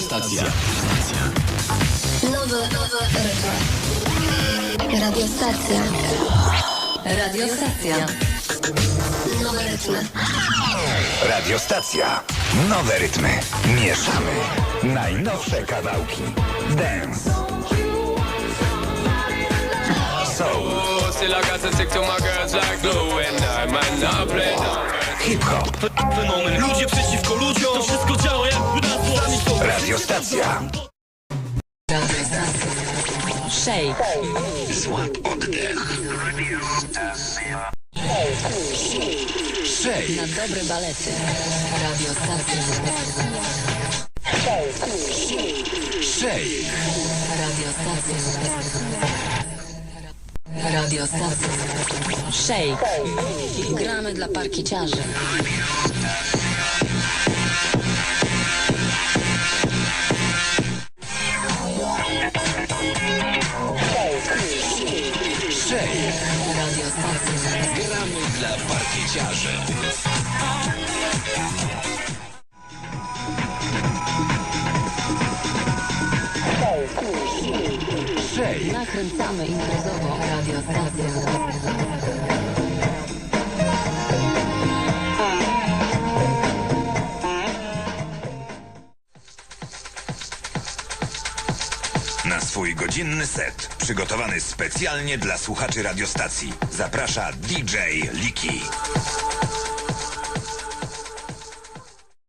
Radiostacja. Nowe, nowe rytmy. Radiostacja. Radiostacja. Nowe rytmy. Radiostacja. Nowe rytmy. Mieszamy. Najnowsze kawałki. Dance. Soul. Still I got to stick to my girls like glue And I might not play no Hip-hop. Fenomen. Ludzie przeciwko Radiostacja. Shake. Złap oddech. Shake. Na dobre balety. Radiostacja. Shake. Radiostacja. Radiostacja. Shake. Gramy dla parkiciarzy. Gramy dla parkieciarzy. Shake. Nakręcamy imprezowo. Radiostacja. Na swój godzinny set, przygotowany specjalnie dla słuchaczy radiostacji, zaprasza DJ Liki.